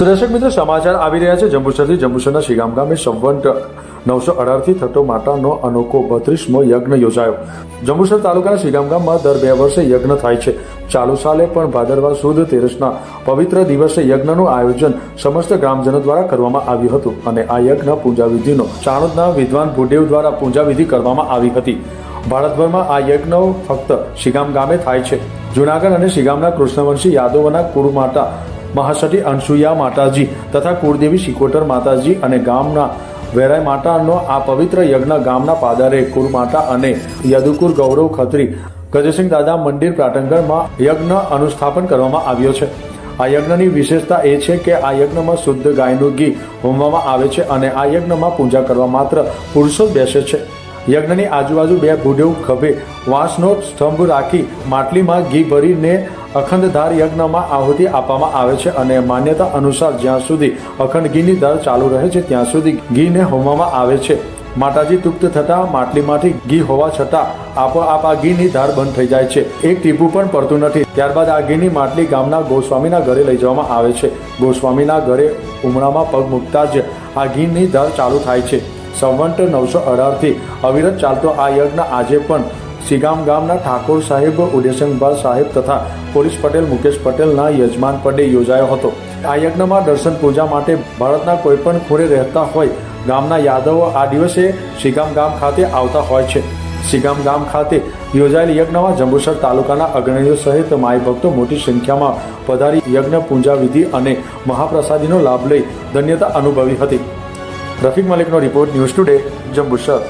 તો દર્શક મિત્રો, સમાચાર આવી રહ્યા છે. જંબુસરથી જંબુસરના શ્રીગામ ગામે સંવંત નવસો અઢારથી થતો માતાનો અનોખો બત્રીસમો યજ્ઞ યોજાયો. જંબુસર તાલુકાના શ્રીગામ ગામમાં દર બે વર્ષે યજ્ઞ થાય છે. ચાલુ સાલે પણ ભાદરવા સુદ તેરસના પવિત્ર દિવસે યજ્ઞનું આયોજન સમસ્ત ગ્રામજનો દ્વારા કરવામાં આવ્યું હતું અને આ યજ્ઞ પૂજાવિધિનો ચાણોદના વિદ્વાન ભૂદેવ દ્વારા પૂજાવિધિ કરવામાં આવી હતી. ભારતભરમાં આ યજ્ઞ ફક્ત શ્રીગામ ગામે થાય છે. જુનાગઢ અને શ્રીગામના કૃષ્ણવંશી યાદવોના કુળ માતા મહાસતી અનસુયા માતાજી તથા કુળદેવી શિકોટર માતાજી અને ગામના વેરાય માતાનો આ પવિત્ર યજ્ઞ ગામના પાદરે કુર માતા અને યદુકુર ગૌરવ ખત્રી ગજસિંહ દાદા મંદિર પ્રાટંગણમાં યજ્ઞ અનુસ્થાપન કરવામાં આવ્યો છે. આ યજ્ઞની વિશેષતા એ છે કે આ યજ્ઞમાં શુદ્ધ ગાયનું ઘી હોમવામાં આવે છે અને આ યજ્ઞમાં પૂજા કરવા માત્ર પુરુષો જ બેસે છે. યજ્ઞની આજુબાજુ બે ભૂડેવ ખભે વાંસનો સ્તંભ રાખી માટલીમાં ઘી ભરીને અખંડધાર યજ્ઞમાં આહુતિ આપવામાં આવે છે અને માન્યતા અનુસાર જ્યાં સુધી અખંડ ઘીની દર ચાલુ રહે છે, ત્યાં સુધી ઘીને હોમવામાં આવે છે. માતાજી તૃપ્ત થતા માટલીમાંથી ઘી હોવા છતાં આપોઆપ આ ઘીની ધાર બંધ થઈ જાય છે. એક ટીપું પણ પડતું નથી. ત્યારબાદ આ ઘીની માટલી ગામના ગોસ્વામીના ઘરે લઈ જવામાં આવે છે. ગોસ્વામીના ઘરે ઉમરામાં પગ મૂકતા જ આ ઘીની ધાર ચાલુ થાય છે. સંવંત નવસો અઢારથી. અવિરત ચાલતો આ યજ્ઞ આજે પણ શ્રીગામ ગામના ઠાકોર સાહેબ ઉદયસિંહભાઈ સાહેબ તથા પોલીસ પટેલ, મુકેશ પટેલના યજમાન પદે યોજાયો હતો. આ યજ્ઞમાં દર્શન પૂજા માટે ભારતના કોઈપણ ખૂણે રહેતા હોય, ગામના યાદવો આ દિવસે શ્રીગામ ગામ ખાતે આવતા હોય છે. શ્રીગામ ગામ ખાતે યોજાયેલ યજ્ઞમાં જંબુસર તાલુકાના અગ્રણીઓ સહિત માય ભક્તો મોટી સંખ્યામાં પધારી યજ્ઞ પૂજા વિધિ અને મહાપ્રસાદીનો લાભ લઈ ધન્યતા અનુભવી હતી. રફીક મલિકનો રિપોર્ટ ન્યૂઝ ટુડે જંબુસર.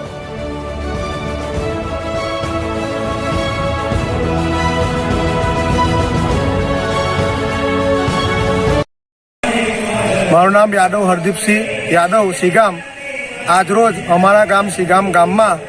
મારું નામ યાદવ હરદીપસિંહ યાદવ સિગામ. આજરોજ અમારા ગામ સિગામ ગામમાં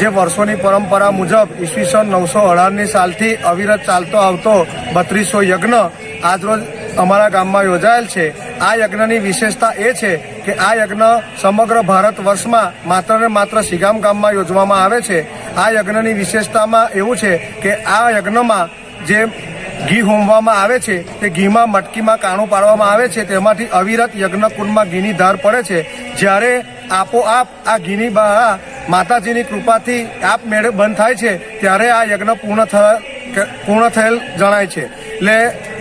જે વર્ષોની પરંપરા મુજબ ઈસવીસન નવસો અઢારની સાલથી અવિરત ચાલતો આવતો બત્રીસો યજ્ઞ આજરોજ અમારા ગામમાં યોજાયેલ છે. આ યજ્ઞની વિશેષતા એ છે કે આ યજ્ઞ સમગ્ર ભારત વર્ષમાં માત્ર ને માત્ર શિગામ ગામમાં યોજવામાં આવે છે. આ યજ્ઞની વિશેષતામાં એવું છે કે આ યજ્ઞમાં જે ઘી હોમવામાં આવે છે, તે ઘીમાં મટકીમાં કાણું પાડવામાં આવે છે, તેમાંથી અવિરત યજ્ઞકુંડમાં ઘીની ધાર પડે છે. જ્યારે આપોઆપ આ ઘીની બહાર માતાજીની કૃપાથી આપ મેળે બંધ થાય છે, ત્યારે આ યજ્ઞ પૂર્ણ પૂર્ણ થયેલ જણાય છે. એટલે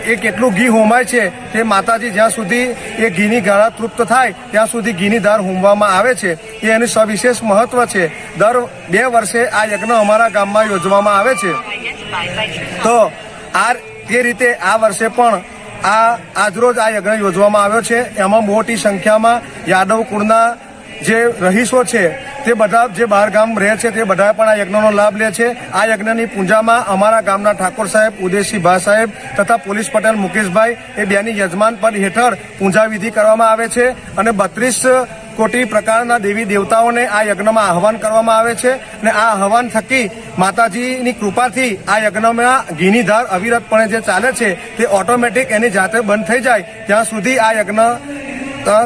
એ કેટલું ઘી હોમાય છે તે માતાજી જ્યાં સુધી એ ઘીની ગાળા તૃપ્ત થાય, ત્યાં સુધી ઘીની ધાર હોમવામાં આવે છે. એ એનું સવિશેષ મહત્વ છે. દર બે વર્ષે આ યજ્ઞ અમારા ગામમાં યોજવામાં આવે છે. તો આ તે રીતે આ વર્ષે પણ આ આજરોજ આ યજ્ઞ યોજવામાં આવ્યો છે. એમાં મોટી સંખ્યામાં યાદવ કુળના જે રહીશો છે તે બધા જે બહાર ગામ રહે છે તે બધા પણ આ યજ્ઞનો લાભ લે છે. આ યજ્ઞની પૂજામાં અમારા ગામના ઠાકોર સાહેબ ઉદયસિંહ ભા સાહેબ તથા પોલીસ પટેલ મુકેશભાઈ એ બેની યજમાન પદ હેઠળ પૂજા વિધિ કરવામાં આવે છે અને બત્રીસ કોટી પ્રકારના દેવી દેવતાઓને આ યજ્ઞમાં આહવાન કરવામાં આવે છે અને આ આહવાન થકી માતાજીની કૃપાથી આ યજ્ઞમાં ઘીની ધાર અવિરતપણે જે ચાલે છે તે ઓટોમેટિક એની જાતે બંધ થઈ જાય ત્યાં સુધી આ યજ્ઞ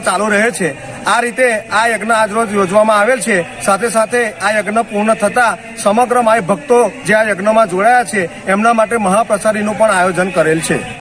ચાલુ રહે છે. આ રીતે આ યજ્ઞ આજરોજ યોજવામાં આવેલ છે. સાથે સાથે આ યજ્ઞ પૂર્ણ થતા સમગ્ર માય ભક્તો જે આ યજ્ઞમાં જોડાયા છે, એમના માટે મહાપ્રસાદીનું પણ આયોજન કરેલ છે.